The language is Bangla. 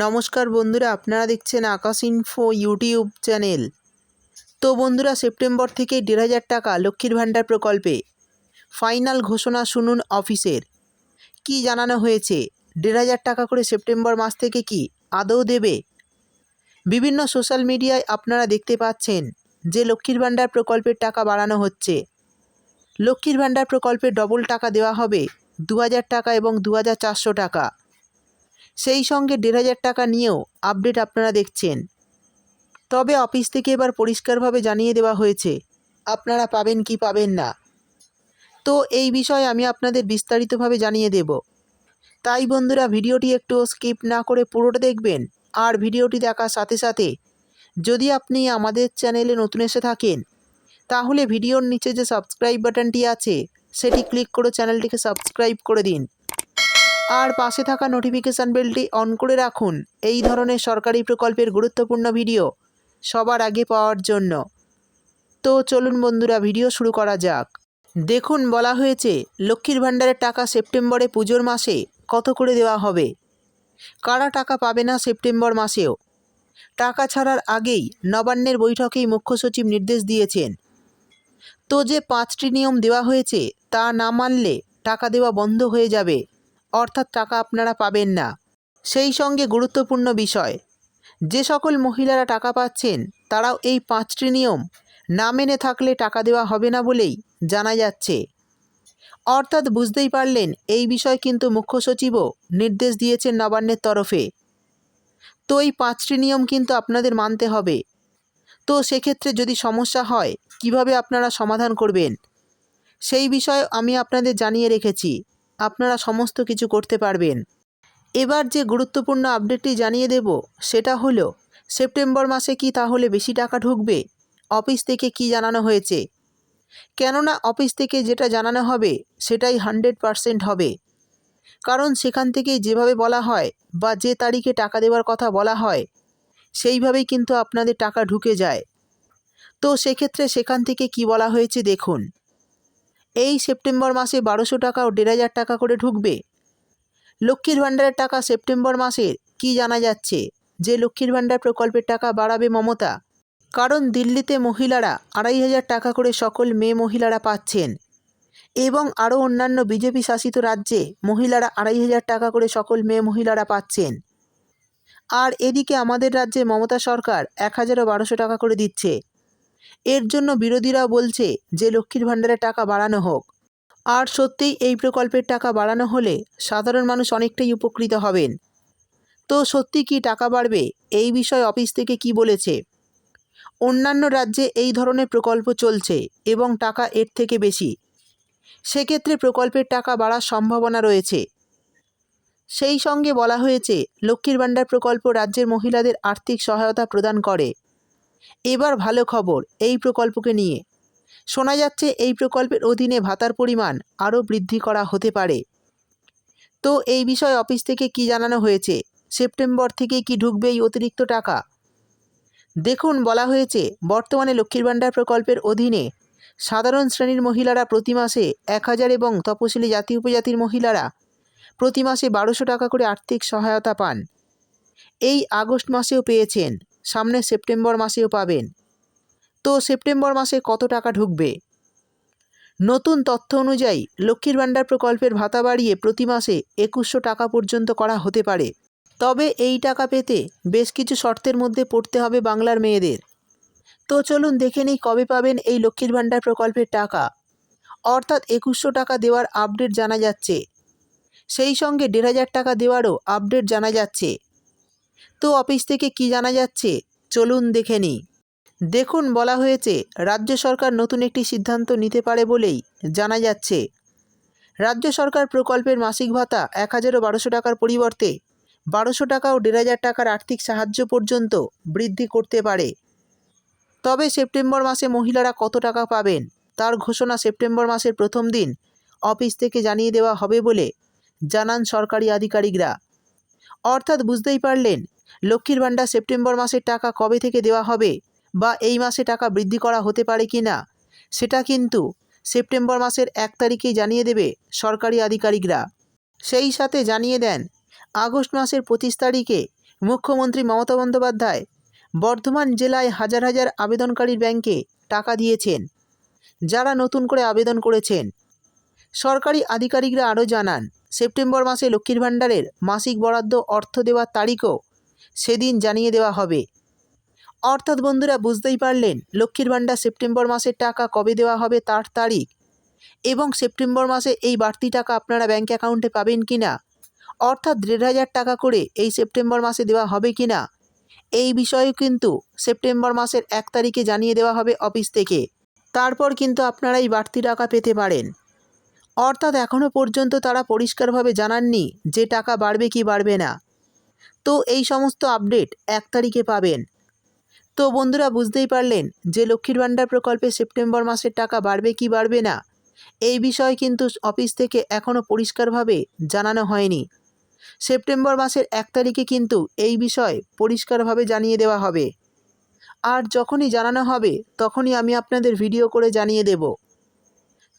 নমস্কার বন্ধুরা, আপনারা দেখছেন আকাশ ইনফো ইউটিউব চ্যানেল তো বন্ধুরা সেপ্টেম্বর থেকে দেড় হাজার টাকা লক্ষ্মীর ভাণ্ডার প্রকল্পে ফাইনাল ঘোষণা শুনুন অফিসের। কি জানানো হয়েছে? দেড় হাজার টাকা করে সেপ্টেম্বর মাস থেকে কি আদৌ দেবে? বিভিন্ন সোশ্যাল মিডিয়ায় আপনারা দেখতে পাচ্ছেন যে লক্ষ্মীর ভাণ্ডার প্রকল্পের টাকা বাড়ানো হচ্ছে। লক্ষ্মীর ভাণ্ডার প্রকল্পে ডবল টাকা দেওয়া হবে, দু হাজার টাকা এবং দু হাজার চারশো টাকা। সেই সঙ্গে দেড় হাজার টাকা নিয়েও আপডেট আপনারা দেখছেন। তবে অফিস থেকে এবার পরিষ্কারভাবে জানিয়ে দেওয়া হয়েছে, আপনারা পাবেন কি পাবেন না। তো এই বিষয়ে আমি আপনাদের বিস্তারিতভাবে জানিয়ে দেব। তাই বন্ধুরা, ভিডিওটি একটু স্কিপ না করে পুরোটা দেখবেন আর ভিডিওটি দেখার সাথে সাথে যদি আপনি আমাদের চ্যানেলে নতুন এসে থাকেন, তাহলে ভিডিওর নিচে যে সাবস্ক্রাইব বাটনটি আছে, সেটি ক্লিক করে চ্যানেলটিকে সাবস্ক্রাইব করে দিন। আর পাশে থাকা নোটিফিকেশান বেলটি অন করে রাখুন। এই ধরনের সরকারি প্রকল্পের গুরুত্বপূর্ণ ভিডিও সবার আগে পাওয়ার জন্য। তো চলুন বন্ধুরা ভিডিও শুরু করা যাক। দেখুন, বলা হয়েছে, লক্ষ্মীর ভাণ্ডারের টাকা সেপ্টেম্বরে পুজোর মাসে কত করে দেওয়া হবে? কারা টাকা পাবে না সেপ্টেম্বর মাসেও? টাকা ছাড়ার আগেই নবান্নের বৈঠকেই মুখ্য সচিব নির্দেশ দিয়েছেন। তো যে পাঁচটি নিয়ম দেওয়া হয়েছে, তা না মানলে টাকা দেওয়া বন্ধ হয়ে যাবে। অর্থাৎ টাকা আপনারা পাবেন না। সেই সঙ্গে গুরুত্বপূর্ণ বিষয়, যে সকল মহিলারা টাকা পাচ্ছেন, তারাও এই পাঁচটি নিয়ম না মেনে থাকলে টাকা দেওয়া হবে না বলেই জানা যাচ্ছে। অর্থাৎ বুঝতেই পারলেন, এই বিষয় কিন্তু মুখ্য সচিবও নির্দেশ দিয়েছেন নবান্নের তরফে। তো এই পাঁচটি নিয়ম কিন্তু আপনাদের মানতে হবে। তো সেক্ষেত্রে যদি সমস্যা হয়, কীভাবে আপনারা সমাধান করবেন? সেই বিষয়ে আমি আপনাদের জানিয়ে রেখেছি। আপনারা সমস্ত কিছু করতে পারবেন। এবার যে গুরুত্বপূর্ণ আপডেটটি জানিয়ে দেব, সেটা হলো, সেপ্টেম্বর মাসে কি তাহলে বেশি টাকা ঢুকবে? অফিস থেকে কি জানানো হয়েছে? কেননা অফিস থেকে যেটা জানানো হবে, সেটাই হান্ড্রেড পারসেন্ট হবে। কারণ সেখান থেকেই যেভাবে বলা হয়, বা যে তারিখে টাকা দেওয়ার কথা বলা হয়, সেইভাবেই কিন্তু আপনাদের টাকা ঢুকে যায়। তো সেক্ষেত্রে সেখান থেকে কি বলা হয়েছে দেখুন। এই সেপ্টেম্বর মাসে বারোশো টাকা ও দেড় হাজার টাকা করে ঢুকবে। লক্ষ্মীর ভাণ্ডারের টাকা সেপ্টেম্বর মাসের কি জানা যাচ্ছে? যে লক্ষ্মীর ভাণ্ডার প্রকল্পের টাকা বাড়াবে মমতা। কারণ দিল্লিতে মহিলারা আড়াই হাজার টাকা করে সকল মেয়ে মহিলারা পাচ্ছেন। এবং আরও অন্যান্য বিজেপি শাসিত রাজ্যে মহিলারা আড়াই হাজার টাকা করে সকল মেয়ে মহিলারা পাচ্ছেন। আর এদিকে আমাদের রাজ্যে মমতা সরকার এক হাজারও বারোশো টাকা করে দিচ্ছে। এর জন্য বিরোধীরা বলছে যে লক্ষ্মীর ভাণ্ডারের টাকা বাড়ানো হোক। আর সত্যিই এই প্রকল্পের টাকা বাড়ানো হলে সাধারণ মানুষ অনেকটাই উপকৃত হবেন। তো সত্যি কি টাকা বাড়বে? এই বিষয়ে অফিস থেকে কি বলেছে? অন্যান্য রাজ্যে এই ধরনের প্রকল্প চলছে এবং টাকা এর থেকে বেশি। সেক্ষেত্রে প্রকল্পের টাকা বাড়ার সম্ভাবনা রয়েছে। সেই সঙ্গে বলা হয়েছে, লক্ষ্মীর ভাণ্ডার প্রকল্প রাজ্যের মহিলাদের আর্থিক সহায়তা প্রদান করে। এবার ভালো খবর, এই প্রকল্পকে নিয়ে। শোনা যাচ্ছে এই প্রকল্পের অধীনে ভাতার পরিমাণ আরও বৃদ্ধি করা হতে পারে। তো এই বিষয়ে অফিস থেকে কি জানানো হয়েছে? সেপ্টেম্বর থেকে কি ঢুকবে এই অতিরিক্ত টাকা? দেখুন, বলা হয়েছে, বর্তমানে লক্ষ্মীর ভাণ্ডার প্রকল্পের অধীনে সাধারণ শ্রেণির মহিলারা প্রতি মাসে এক হাজার এবং তপশিলি জাতি উপজাতির মহিলারা প্রতি মাসে বারোশো টাকা করে আর্থিক সহায়তা পান। এই আগস্ট মাসেও পেয়েছেন। সামনে সেপ্টেম্বর মাসেও পাবেন। তো সেপ্টেম্বর মাসে কত টাকা ঢুকবে? নতুন তথ্য অনুযায়ী লক্ষ্মীর ভাণ্ডার প্রকল্পের ভাতা বাড়িয়ে প্রতি মাসে একুশশো টাকা পর্যন্ত করা হতে পারে। তবে এই টাকা পেতে বেশ কিছু শর্তের মধ্যে পড়তে হবে বাংলার মেয়েদের। তো চলুন দেখে নিই কবে পাবেন এই লক্ষ্মীর ভাণ্ডার প্রকল্পের টাকা। অর্থাৎ একুশশো টাকা দেওয়ার আপডেট জানা যাচ্ছে। সেই সঙ্গে দেড় হাজার টাকা দেওয়ারও আপডেট জানা যাচ্ছে। তো অফিস থেকে কি জানা যাচ্ছে? চলুন দেখে নিই। দেখুন বলা হয়েছে, রাজ্য সরকার নতুন একটি সিদ্ধান্ত নিতে পারে বলেই জানা যাচ্ছে। রাজ্য সরকার প্রকল্পের মাসিক ভাতা এক হাজারও বারোশো টাকার পরিবর্তে বারোশো টাকা ও দেড় হাজার টাকার আর্থিক সাহায্য পর্যন্ত বৃদ্ধি করতে পারে। তবে সেপ্টেম্বর মাসে মহিলারা কত টাকা পাবেন? তার ঘোষণা সেপ্টেম্বর মাসের প্রথম দিন অফিস থেকে জানিয়ে দেওয়া হবে বলে জানান সরকারি আধিকারিকরা। অর্থাৎ বুঝতেই পারলেন, লক্ষ্মীর ভাণ্ডার সেপ্টেম্বর মাসের টাকা কবে থেকে দেওয়া হবে বা এই মাসে টাকা বৃদ্ধি করা হতে পারে কি না, সেটা কিন্তু সেপ্টেম্বর মাসের এক তারিখেই জানিয়ে দেবে সরকারি আধিকারিকরা। সেই সাথে জানিয়ে দেন, আগস্ট মাসের পঁচিশ তারিখে মুখ্যমন্ত্রী মমতা বন্দ্যোপাধ্যায় বর্ধমান জেলায় হাজার হাজার আবেদনকারীর ব্যাংকে টাকা দিয়েছেন, যারা নতুন করে আবেদন করেছেন। সরকারি আধিকারিকরা আরও জানান সেপ্টেম্বর মাসে লক্ষ্মীর ভাণ্ডারের মাসিক বরাদ্দ অর্থ দেওয়ার তারিখও সেদিন জানিয়ে দেওয়া হবে। অর্থাৎ বন্ধুরা, বুঝতেই পারলেন লক্ষ্মীর ভাণ্ডার সেপ্টেম্বর মাসের টাকা কবে দেওয়া হবে তার তারিখ এবং সেপ্টেম্বর মাসে এই বাড়তি টাকা আপনারা ব্যাঙ্ক অ্যাকাউন্টে পাবেন কি না অর্থাৎ দেড় হাজার টাকা করে এই সেপ্টেম্বর মাসে দেওয়া হবে কি না এই বিষয়েও কিন্তু সেপ্টেম্বর মাসের এক তারিখে জানিয়ে দেওয়া হবে অফিস থেকে। তারপর কিন্তু আপনারা এই বাড়তি টাকা পেতে পারেন। অর্থাৎ এখনও পর্যন্ত তারা পরিষ্কারভাবে জানাননি যে টাকা বাড়বে কি বাড়বে না। তো এই সমস্ত আপডেট এক তারিখে পাবেন। তো বন্ধুরা বুঝতেই পারলেন যে লক্ষ্মীর ভাণ্ডার প্রকল্পে সেপ্টেম্বর মাসের টাকা বাড়বে কি বাড়বে না। এই বিষয়ে কিন্তু অফিস থেকে এখনও পরিষ্কারভাবে জানানো হয়নি। সেপ্টেম্বর মাসের এক তারিখে কিন্তু এই বিষয় পরিষ্কারভাবে জানিয়ে দেওয়া হবে। আর যখনই জানানো হবে, তখনই আমি আপনাদের ভিডিও করে জানিয়ে দেব।